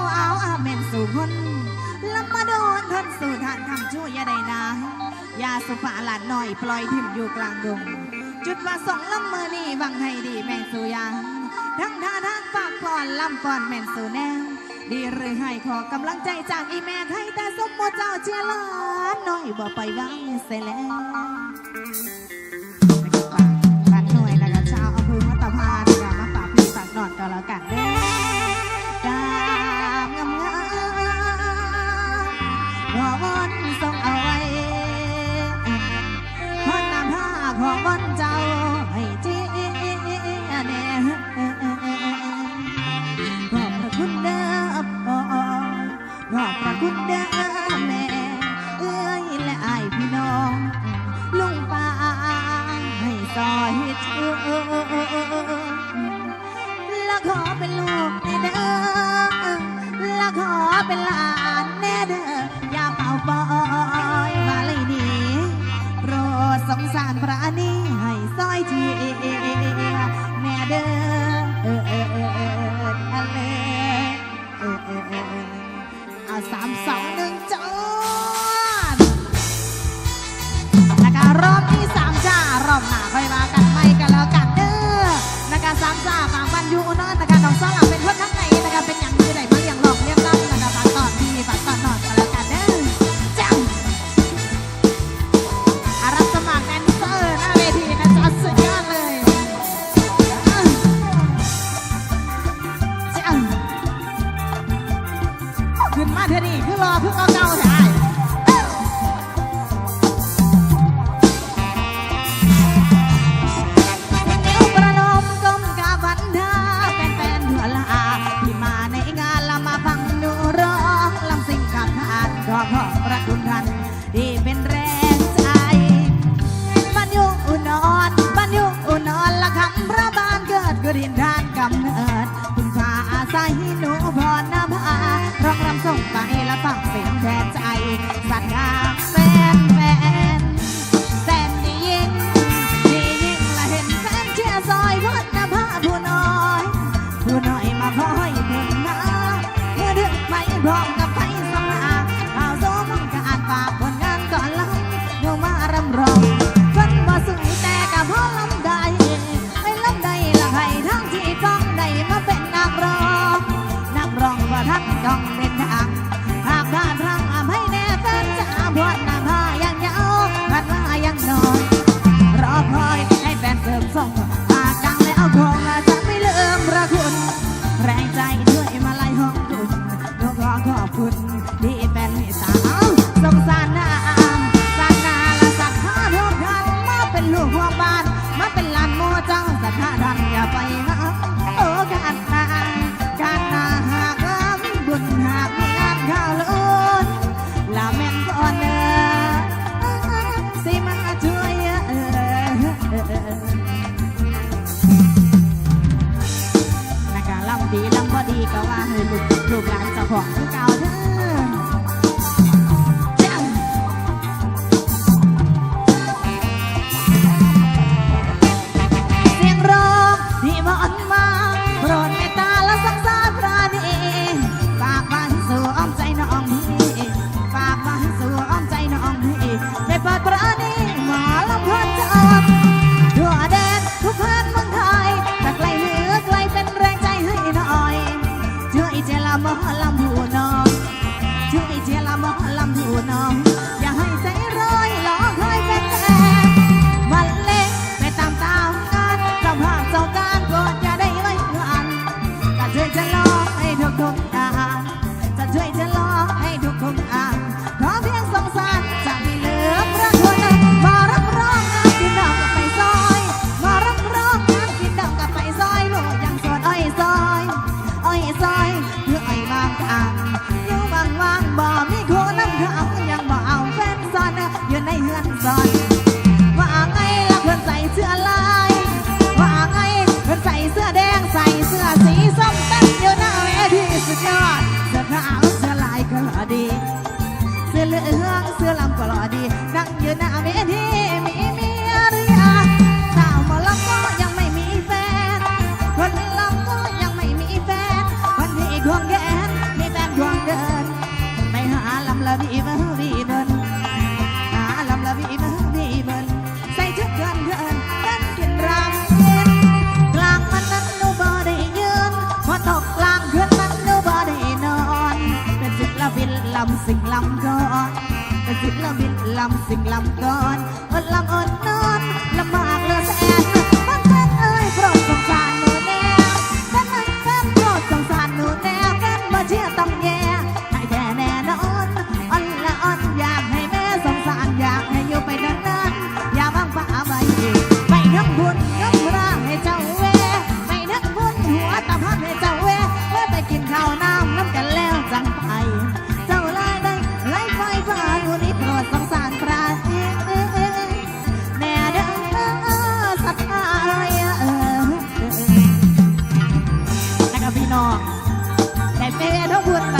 เจ้าเอาอาเมนสู่คนลำมาโดนทนสู่ทานคำชั่วอย่าได้นายยาสุภาหลานหน่อยปล่อยทิมอยู่กลางดง จุดว่าสองลำมือนี่บังให้ดีแมงสู่ยางทั้งท่าทางฝากก่อนลำก่อนแมนสู่แนวดีหรือให้ขอกำลังใจจากอีแม่ไทยแต่สมโมเจ้าเชียร์หลานน้อยบ่ไปวางเสียแล้วบ้านหน่วยแล้วก็ชาวอำเภอมัตตาพานก็มาฝากพี่ฝากนอนก็แล้วกันเด้ อยเธอและขอเป็นลูกในเด้อและขอเป็นหลาน ขึ้นมาเถอะนี่คือรอคือเก่าๆถ่า พร้อมกับไปสำนาข่าวโซมึงจะอ่านฝากผลงานก่อนลำโยมารำร้องเพิ่นบ่สวยแต่กับพ่อลำได้ไม่ลำได้ละให้ทั้งที่ฟ้องได้มาเป็นนักร้องนักร้องว่าทักจ้องเป็นทางหากพลาดพลังอภัยแน่แฟนจะพวดหน้าผ้ายังยาวพันว่ายังนอนรอคอยให้แฟนเสริมส่งหากดังแล้วคงจะไม่ลืมพระคุณแรงใจ เป็นลูกหัวบ้าน มาเป็นลานโมเจ้าสัทธาดันอย่าไป ยอดเสื้อาวเสื้อลาก็หล่อดี เสื้อเหลืองเสื้อลำก็รล่อดี นั่งยืนหน้าเว ลำก่อนเป็นศิลปินลำสิ่งลำก่อน นองแต่แม่แม่ท้องบุดมา